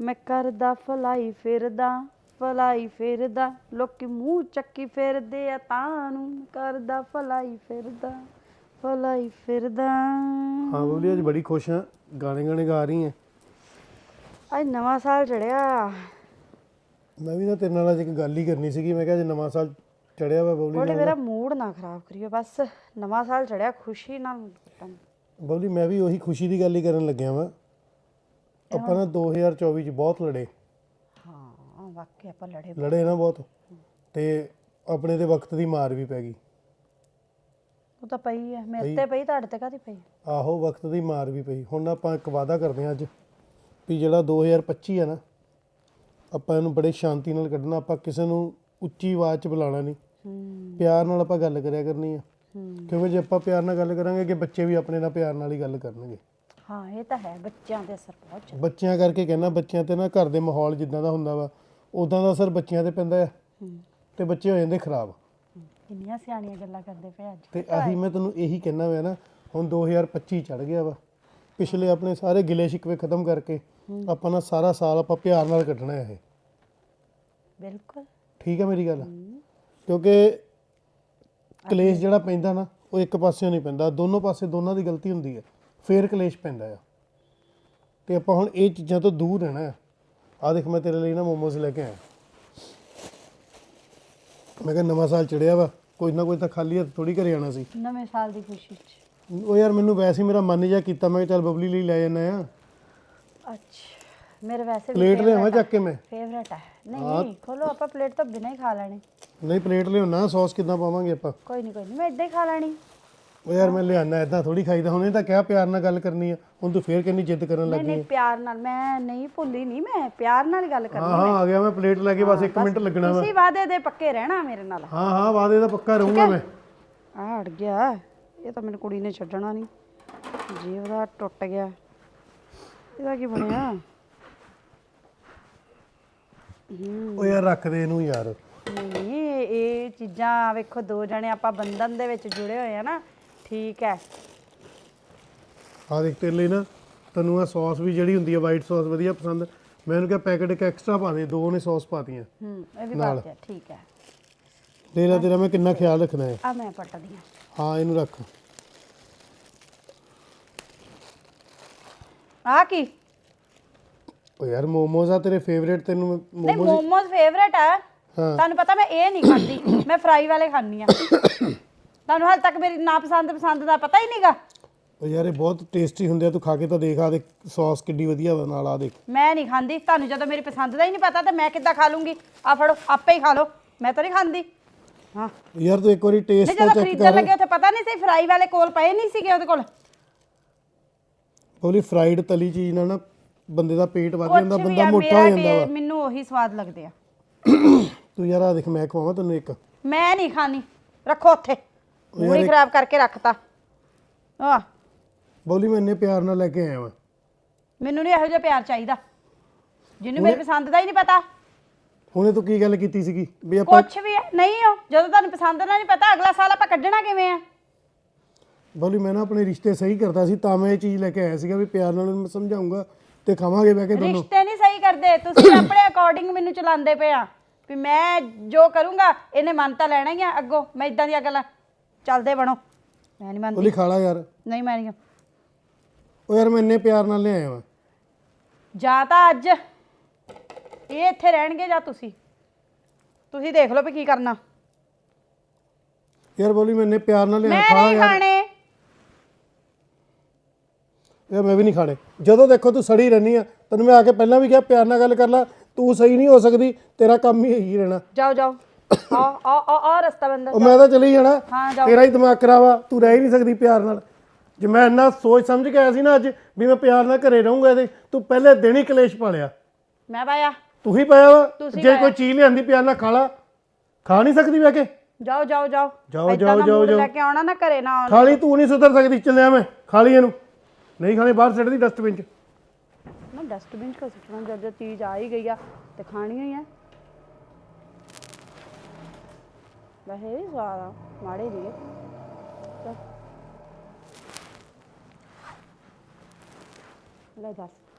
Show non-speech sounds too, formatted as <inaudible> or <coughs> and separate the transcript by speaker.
Speaker 1: ਮੈਂ ਕਰਦਾ ਫਲਾਈ ਫਿਰਦਾ ਫਲਾਈ ਫਿਰਦਾ। ਲੋਕੀ ਮੂੰਹ ਚੱਕੀ ਫਿਰਦੇ ਆ ਤਾਂ ਨੂੰ। ਕਰਦਾ ਫਲਾਈ ਫਿਰਦਾ ਫਲਾਈ ਫਿਰਦਾ।
Speaker 2: ਹਾਂ ਬੋਲੀ ਅੱਜ ਬੜੀ ਖੁਸ਼ ਹਾਂ। ਗਾਣੇ ਗਾਣੇ ਗਾ ਰਹੀ ਹੈ।
Speaker 1: ਅੱਜ ਨਵਾਂ ਸਾਲ ਚੜਿਆ।
Speaker 2: ਮੈਂ ਵੀ ਨਾ ਤੇਰੇ ਨਾਲ ਅੱਜ ਇੱਕ ਗੱਲ ਹੀ ਕਰਨੀ ਸੀਗੀ। ਮੈਂ ਕਿਹਾ ਅੱਜ ਨਵਾਂ ਸਾਲ ਚੜਿਆ ਵਾ ਬਬਲੀ ਨਾਲ।
Speaker 1: ਮੇਰਾ ਮੂਡ ਨਾ ਖਰਾਬ ਕਰਿਓ ਬਸ। ਨਵਾਂ ਸਾਲ ਚੜਿਆ ਖੁਸ਼ੀ ਨਾਲ।
Speaker 2: ਬਬਲੀ ਮੈਂ ਵੀ ਉਹੀ ਖੁਸ਼ੀ ਦੀ ਗੱਲ ਹੀ ਕਰਨ ਲੱਗਿਆ ਵਾਂ। ਆਪਾਂ ਨਾ 2024 ਚ ਬਹੁਤ ਲੜੇ।
Speaker 1: ਹਾਂ ਵਾਕਈ ਆਪਾਂ ਲੜੇ
Speaker 2: ਲੜੇ ਨਾ ਬਹੁਤ। ਤੇ ਆਪਣੇ ਤੇ ਵਕਤ ਦੀ ਮਾਰ ਵੀ ਪੈ ਗਈ।
Speaker 1: ਉਹ ਤਾਂ ਪਈ ਹੈ ਮੇਰੇ ਤੇ ਪਈ ਤੁਹਾਡੇ ਤੇ ਕਾਹਦੀ ਪਈ?
Speaker 2: ਆਹੋ ਵਕਤ ਦੀ ਮਾਰ ਵੀ ਪਈ। ਹੁਣ ਆਪਾਂ ਇੱਕ ਵਾਅਦਾ ਕਰਦੇ ਹਾਂ ਅੱਜ ਵੀ ਜਿਹੜਾ 2025 ਹੈ ਨਾ ਆਪਾਂ ਇਹਨੂੰ ਬੜੇ ਸ਼ਾਂਤੀ ਨਾਲ ਕੱਢਣਾ ਆਪਾਂ ਕਿਸੇ ਨੂੰ ਉੱਚੀ ਆਵਾਜ਼ 'ਚ ਬੁਲਾਉਣਾ ਨਹੀਂ। ਪਿਆਰ ਨਾਲ ਆਪਾਂ ਗੱਲ ਕਰਿਆ ਕਰਨੀ ਆ। ਕਿਉਂਕਿ ਜੇ ਆਪਾਂ ਪਿਆਰ ਨਾਲ ਗੱਲ ਕਰਾਂਗੇ ਕਿ ਬੱਚੇ ਵੀ ਆਪਣੇ ਨਾਲ ਪਿਆਰ ਨਾਲ ਹੀ ਗੱਲ ਕਰਨਗੇ।
Speaker 1: ਹਾਂ ਇਹ ਤਾਂ ਹੈ ਬੱਚਿਆਂ ਦੇ ਅਸਰ ਬਹੁਤ ਜ਼ਿਆਦਾ।
Speaker 2: ਬੱਚਿਆਂ ਕਰਕੇ ਕਹਿੰਦਾ ਬੱਚਿਆਂ ਤੇ ਨਾ ਘਰ ਦੇ ਮਾਹੌਲ ਜਿੱਦਾਂ ਦਾ ਹੁੰਦਾ ਵਾ ਉਦਾਂ ਦਾ ਅਸਰ ਬੱਚਿਆਂ ਤੇ ਪੈਂਦਾ
Speaker 1: ਹੂੰ।
Speaker 2: ਤੇ ਬੱਚੇ ਹੋ ਜਾਂਦੇ ਖਰਾਬ।
Speaker 1: ਕਿੰਨੀਆਂ ਸਿਆਣੀਆਂ ਗੱਲਾਂ ਕਰਦੇ ਪਏ ਅੱਜ।
Speaker 2: ਤੇ ਆਹੀ ਮੈਂ ਤੈਨੂੰ ਇਹੀ ਕਹਿਣਾ ਵਾ ਨਾ ਹੁਣ 2025 ਚੜ ਗਿਆ ਵਾ। ਪਿਛਲੇ ਆਪਣੇ ਸਾਰੇ ਗਿਲੇ ਸ਼ਿਕਵੇ ਖਤਮ ਕਰਕੇ ਆਪਾਂ ਨਾ ਸਾਰਾ ਸਾਲ ਆਪਾਂ ਪਿਆਰ ਨਾਲ ਕੱਢਣਾ ਹੈ ਇਹ।
Speaker 1: ਬਿਲਕੁਲ।
Speaker 2: ਠੀਕ ਹੈ ਮੇਰੀ ਗੱਲ? ਕਿਉਂਕਿ ਕਲੇਸ਼ ਜਿਹੜਾ ਪੈਂਦਾ ਨਾ ਉਹ ਇੱਕ ਪਾਸਿਓਂ ਨਹੀਂ ਪੈਂਦਾ ਦੋਨੋਂ ਪਾਸੇ ਦੋਨਾਂ ਦੀ ਗਲਤੀ ਹੁੰਦੀ ਹੈ ਫੇਰ ਕਲੇਸ਼ ਪੈਂਦਾ ਆ। ਤੇ ਆਪਾਂ ਹੁਣ ਇਹ ਚੀਜ਼ਾਂ ਤੋਂ ਦੂਰ ਰਹਿਣਾ ਆ। ਆ ਦੇਖ ਮੈਂ ਤੇਰੇ ਲਈ ਨਾ ਮੋਮੋਸ ਲੈ ਕੇ ਆਇਆ। ਮੈਂ ਕਿਹਾ ਨਵਾਂ ਸਾਲ ਚੜਿਆ ਵਾ ਕੋਈ ਨਾ ਕੋਈ ਤਾਂ ਖਾਲੀ ਹੱਥ ਥੋੜੀ ਘਰੇ ਆਣਾ ਸੀ।
Speaker 1: ਨਵੇਂ ਸਾਲ ਦੀ ਖੁਸ਼ੀ ਚ।
Speaker 2: ਉਹ ਯਾਰ ਮੈਨੂੰ ਵੈਸੇ ਹੀ ਮੇਰਾ ਮਨ ਜਿਹਾ ਕੀਤਾ ਮੈਂ ਕਿਹਾ ਚੱਲ ਬਬਲੀ ਲਈ ਲੈ ਜਾਣਾ ਆ।
Speaker 1: ਅੱਛਾ ਮੇਰੇ ਵੈਸੇ
Speaker 2: ਪਲੇਟ ਲਿਆਵਾਂ ਚੱਕ ਕੇ ਮੈਂ?
Speaker 1: ਫੇਵਰੇਟ ਹੈ ਨਹੀਂ ਖੋਲੋ ਆਪਾਂ ਪਲੇਟ ਤਾਂ ਬਿਨਾਂ ਹੀ ਖਾ ਲੈਣੀ।
Speaker 2: ਨਹੀਂ ਪਲੇਟ ਲਿਆਉਣਾ ਸੌਸ ਕਿੱਦਾਂ ਪਾਵਾਂਗੇ ਆਪਾਂ?
Speaker 1: ਕੋਈ ਨਹੀਂ ਕੋਈ ਨਹੀਂ ਮੈਂ ਇੱਦਾਂ ਹੀ ਖਾ ਲੈਣੀ।
Speaker 2: ਉਹ ਯਾਰ ਮੈਂ ਲਿਆਣਾ ਐਦਾਂ ਥੋੜੀ ਖਾਈਦਾ ਹੁਣ ਇਹ ਤਾਂ ਕਿਹਾ ਪਿਆਰ ਨਾਲ ਗੱਲ ਕਰਨੀ ਆ ਹੁਣ ਤੂੰ ਫੇਰ ਕਿੰਨੀ ਜਿੱਦ ਕਰਨ
Speaker 1: ਨਹੀਂ
Speaker 2: ਲੱਗੀ
Speaker 1: ਨਹੀਂ ਪਿਆਰ ਨਾਲ ਮੈਂ ਨਹੀਂ ਭੁੱਲੀ ਨਹੀਂ ਮੈਂ ਪਿਆਰ ਨਾਲ ਗੱਲ ਕਰਨੀ
Speaker 2: ਹਾਂ ਹਾਂ ਆ ਗਿਆ ਮੈਂ ਪਲੇਟ ਲੈ ਕੇ ਬਸ 1 ਮਿੰਟ ਲੱਗਣਾ ਵਾ।
Speaker 1: ਤੁਸੀਂ ਵਾਅਦੇ ਦੇ ਪੱਕੇ ਰਹਿਣਾ ਮੇਰੇ ਨਾਲ।
Speaker 2: ਹਾਂ ਹਾਂ ਵਾਦੇ ਦਾ ਪੱਕਾ ਰਹੂੰਗਾ ਮੈਂ।
Speaker 1: ਆ ਅੜ ਗਿਆ ਇਹ ਤਾਂ ਮੈਨੂੰ ਕੁੜੀ ਨੇ ਛੱਡਣਾ ਨਹੀਂ ਜੀ ਉਹਦਾ ਟੁੱਟ ਗਿਆ। ਇਹਦਾ ਕੀ ਬਣਿਆ?
Speaker 2: ਉਹ ਯਾਰ ਰੱਖ ਦੇ ਇਹਨੂੰ ਯਾਰ।
Speaker 1: ਨਹੀਂ ਇਹ ਚੀਜ਼ਾਂ ਵੇਖੋ ਦੋ ਜਣੇ ਆਪਾਂ ਬੰਧਨ ਦੇ ਵਿੱਚ ਜੁੜੇ ਹੋਏ ਆ ਨਾ ਠੀਕ ਹੈ।
Speaker 2: ਆ ਦੇਖ ਤੇਰੇ ਲਈ ਨਾ ਤੈਨੂੰ ਆ ਸੌਸ ਵੀ ਜਿਹੜੀ ਹੁੰਦੀ ਆ ਵਾਈਟ ਸੌਸ ਵਧੀਆ ਪਸੰਦ। ਮੈਂ ਉਹਨੂੰ ਕਿਹਾ ਪੈਕੇਟ ਇੱਕ ਐਕਸਟਰਾ ਪਾ ਦੇ ਦੋ ਨੇ ਸੌਸ ਪਾਤੀਆਂ।
Speaker 1: ਹੂੰ ਇਹ ਵੀ ਬਾਤ ਹੈ ਠੀਕ ਹੈ।
Speaker 2: ਦੇ ਲੈ ਤੇਰਾ ਮੈਂ ਕਿੰਨਾ ਖਿਆਲ ਰੱਖਣਾ ਹੈ।
Speaker 1: ਆ ਮੈਂ ਪੱਟਦੀ ਹਾਂ।
Speaker 2: ਹਾਂ ਇਹਨੂੰ ਰੱਖ।
Speaker 1: ਆ ਕੀ?
Speaker 2: ਉਹ ਯਾਰ ਮੋਮੋਜ਼ ਆ ਤੇਰੇ ਫੇਵਰੇਟ ਤੈਨੂੰ
Speaker 1: ਨਹੀਂ
Speaker 2: ਮੋਮੋਜ਼
Speaker 1: ਫੇਵਰੇਟ ਹੈ
Speaker 2: ਹਾਂ।
Speaker 1: ਤੁਹਾਨੂੰ ਪਤਾ ਮੈਂ ਇਹ ਨਹੀਂ ਖਾਂਦੀ ਮੈਂ ਫਰਾਈ ਵਾਲੇ ਖਾਂਦੀ ਆ <coughs> ਤੁਹਾਨੂੰ ਹਾਲ ਤੱਕ ਮੇਰੀ ਨਾ ਪਸੰਦ ਪਸੰਦ ਦਾ ਪਤਾ ਹੀ ਨਹੀਂਗਾ
Speaker 2: ਉਹ ਯਾਰ ਇਹ ਬਹੁਤ ਟੇਸਟੀ ਹੁੰਦੇ ਆ ਤੂੰ ਖਾ ਕੇ ਤਾਂ ਦੇਖ ਆ ਦੇ ਸੌਸ ਕਿੱਡੀ ਵਧੀਆ ਵਾ ਨਾਲ ਆ ਦੇਖ।
Speaker 1: ਮੈਂ ਨਹੀਂ ਖਾਂਦੀ ਤੁਹਾਨੂੰ ਜਦੋਂ ਮੇਰੀ ਪਸੰਦ ਦਾ ਹੀ ਨਹੀਂ ਪਤਾ ਤੇ ਮੈਂ ਕਿੱਦਾਂ ਖਾ ਲੂੰਗੀ। ਆ ਫੜੋ ਆਪੇ ਹੀ ਖਾ ਲਓ ਮੈਂ ਤਾਂ ਨਹੀਂ ਖਾਂਦੀ। ਹਾਂ।
Speaker 2: ਯਾਰ ਤੂੰ ਇੱਕ ਵਾਰੀ
Speaker 1: ਨਹੀਂ
Speaker 2: ਟੇਸਟ ਤਾਂ
Speaker 1: ਜਦੋਂ
Speaker 2: ਚੈੱਕ
Speaker 1: ਖਰੀਦਣ
Speaker 2: ਕਰ।
Speaker 1: ਲੱਗੇ ਉੱਥੇ ਪਤਾ ਨਹੀਂ ਸੀ ਫਰਾਈ ਵਾਲੇ ਕੋਲ ਪਏ ਨਹੀਂ ਸੀਗੇ ਉਹਦੇ ਕੋਲ।
Speaker 2: ਬੋਲੀ ਫਰਾਈਡ ਤਲੀ ਚੀਜ਼ ਨਾਲ ਨਾ ਬੰਦੇ ਦਾ ਪੇਟ ਵੱਧ ਜਾਂਦਾ
Speaker 1: ਕੁਛ ਵੀ
Speaker 2: ਬੰਦਾ
Speaker 1: ਆ,
Speaker 2: ਮੋਟਾ
Speaker 1: ਮੇਰਾ
Speaker 2: ਹੋ ਜਾਂਦਾ ਵਾ।
Speaker 1: ਮੈਨੂੰ ਉਹੀ ਸਵਾਦ ਲੱਗਦੇ ਆ।
Speaker 2: ਤੂੰ ਯਾਰ ਆ ਦੇਖ ਮੈਂ ਖਵਾਵਾਂ ਤੈਨੂੰ ਇੱਕ।
Speaker 1: ਮੈਂ ਨਹੀਂ ਖਾਣੀ ਰੱਖੋ ਉੱਥੇ। ਮੂੜੀ ਖਰਾਬ ਕਰਕੇ ਰੱਖਤਾ। ਆ।
Speaker 2: ਬੋਲੀ ਮੈਂ ਇੰਨੇ ਪਿਆਰ ਨਾਲ ਲੈ ਕੇ ਆਇਆ ਵਾਂ।
Speaker 1: ਮੈਨੂੰ ਨਹੀਂ ਇਹੋ ਜਿਹਾ ਪਿਆਰ ਚਾਹੀਦਾ। ਜਿਹਨੂੰ ਮੇਰੀ ਪਸੰਦ ਦਾ ਹੀ ਨਹੀਂ ਪਤਾ।
Speaker 2: ਹੁਣੇ ਤੂੰ ਕੀ ਗੱਲ ਕੀਤੀ ਸੀਗੀ? ਵੀ ਆਪਾਂ
Speaker 1: ਕੁਛ ਵੀ ਹੈ, ਨਹੀਂ ਹੋ ਜਦੋਂ ਤੁਹਾਨੂੰ ਪਸੰਦ ਦਾ ਨਹੀਂ ਪਤਾ ਅਗਲਾ ਸਾਲ ਆਪਾਂ ਕੱਢਣਾ ਕਿਵੇਂ ਆ?
Speaker 2: ਬੋਲੀ ਮੈਂ ਨਾ ਆਪਣੇ ਰਿਸ਼ਤੇ ਸਹੀ ਕਰਦਾ ਸੀ ਤਾਂ ਮੈਂ ਇਹ ਚੀਜ਼ ਲੈ ਕੇ ਆਇਆ ਸੀਗਾ ਵੀ ਪਿਆਰ ਨਾਲ ਮੈਂ ਸਮਝਾਉਂਗਾ ਤੇ ਖਾਵਾਂਗੇ ਬਹਿ ਕੇ ਦੋਨੋਂ।
Speaker 1: ਰਿਸ਼ਤੇ ਨਹੀਂ ਸਹੀ ਕਰਦੇ ਤੁਸੀਂ ਆਪਣੇ ਅਕੋਰਡਿੰਗ ਮੈਨੂੰ ਚਲਾਉਂਦੇ ਪਏ ਆ। ਵੀ ਮੈਂ ਜੋ ਕਰੂੰਗਾ ਇਹਨੇ ਮੰਨ ਤਾਂ ਲੈਣਾ ਹੀ ਆ ਅੱਗੋਂ ਮੈਂ ਇਦਾਂ ਦੀਆਂ ਗੱਲਾਂ ਚੱਲਦੇ ਬਣੋ। ਮੈਂ ਨਹੀਂ ਮੰਨਦੀ।
Speaker 2: ਬੋਲੀ ਖਾ ਲਾ ਯਾਰ।
Speaker 1: ਨਹੀਂ ਮੈਂ ਨਹੀਂ
Speaker 2: ਉਹ ਯਾਰ ਮੈਂ ਇੰਨੇ ਪਿਆਰ ਨਾਲ ਲੈ ਆਇਆ ਵਾਂ।
Speaker 1: ਜਾਂ ਤਾਂ ਅੱਜ। ਇਹ ਇੱਥੇ ਰਹਿਣਗੇ ਜਾਂ ਤੁਸੀਂ? ਤੁਸੀਂ ਦੇਖ ਲਓ ਵੀ ਕੀ ਕਰਨਾ।
Speaker 2: ਯਾਰ ਬੋਲੀ ਮੈਂ ਇੰਨੇ ਪਿਆਰ ਨਾਲ ਲਿਆ
Speaker 1: ਮੈਂ
Speaker 2: ਖਾ
Speaker 1: ਨਹੀਂ
Speaker 2: ਯਾਰ।
Speaker 1: ਖਾਣੇ।
Speaker 2: ਯਾਰ ਮੈਂ ਵੀ ਨਹੀਂ ਖਾਣੇ। ਜਦੋਂ ਦੇਖੋ ਤੂੰ ਸੜੀ ਰਹਿਨੀ ਆ ਤੈਨੂੰ ਮੈਂ ਆ ਕੇ ਪਹਿਲਾਂ ਵੀ ਕਿਹਾ ਪਿਆਰ ਨਾਲ ਗੱਲ ਕਰ ਲੈ। ਤੂੰ ਸਹੀ ਨਹੀਂ ਹੋ ਸਕਦੀ ਤੇਰਾ ਕੰਮ ਹੀ ਇਹੀ ਰਹਿਣਾ।
Speaker 1: ਜਾਓ ਜਾਓ। ਆ ਆ ਆ ਆ ਰਸਤਾ ਬੰਦਾ
Speaker 2: ਉਹ ਮੈਂ ਤਾਂ ਚਲੀ ਜਾਣਾ।
Speaker 1: ਹਾਂ ਜਾਓ।
Speaker 2: ਤੇਰਾ ਹੀ ਦਿਮਾਗ ਖਰਾਵਾ ਤੂੰ ਰਹਿ ਹੀ ਨਹੀਂ ਸਕਦੀ ਪਿਆਰ ਨਾਲ। ਜੇ ਮੈਂ ਇੰਨਾ ਸੋਚ ਸਮਝ ਕੇ ਆਇਆ ਸੀ ਨਾ ਅੱਜ ਵੀ ਮੈਂ ਪਿਆਰ ਨਾਲ ਘਰੇ ਰਹੂੰਗਾ ਇਹਦੇ ਤੂੰ ਪਹਿਲੇ ਦਿਨ ਹੀ ਕਲੇਸ਼ ਪਾ ਲਿਆ
Speaker 1: ਮੈਂ ਪਾਇਆ।
Speaker 2: ਤੂੰ ਹੀ ਪਾਇਆ ਵਾ
Speaker 1: ਤੁਸੀਂ
Speaker 2: ਜੇ ਕੋਈ ਚੀਜ਼ ਲਿਆਂਦੀ ਪਿਆਰ ਨਾਲ ਖਾ ਲਾ ਖਾ ਨਹੀਂ ਸਕਦੀ ਬਹਿ ਕੇ?
Speaker 1: ਜਾਓ ਜਾਓ ਜਾਓ।
Speaker 2: ਜਾਓ,
Speaker 1: ਏਦਾਂ
Speaker 2: ਜਾਓ,
Speaker 1: ਦਾ
Speaker 2: ਜਾਓ,
Speaker 1: mood
Speaker 2: ਜਾਓ।
Speaker 1: ਲੈ ਕੇ ਆਉਣਾ ਨਾ ਘਰੇ ਨਾ ਆਉਣਾ।
Speaker 2: ਖਾ ਲਈ ਤੂੰ ਨਹੀਂ ਸੁਧਰ ਸਕਦੀ ਚੱਲਿਆ ਮੈਂ ਖਾ ਲਈ ਇਹਨੂੰ। ਨਹੀਂ ਖਾਣੀ ਬਾਹਰ ਸਿੱਟ ਦੀ ਡਸਟਬਿਨ 'ਚ।
Speaker 1: ਨਾ ਡਸਟਬਿਨ 'ਚ ਸੁੱਟਣਾ? ਜਦ ਜਦ ਚੀਜ਼ ਆ ਹੀ ਗਈ ਆ ਤੇ ਖਾਣੀ ਹੀ ਆ। ਵੈਸੇ ਵੀ ਸਵਾਦ ਆ ਮਾੜੇ ਨਹੀਂ ਲੈ ਦੱਸ।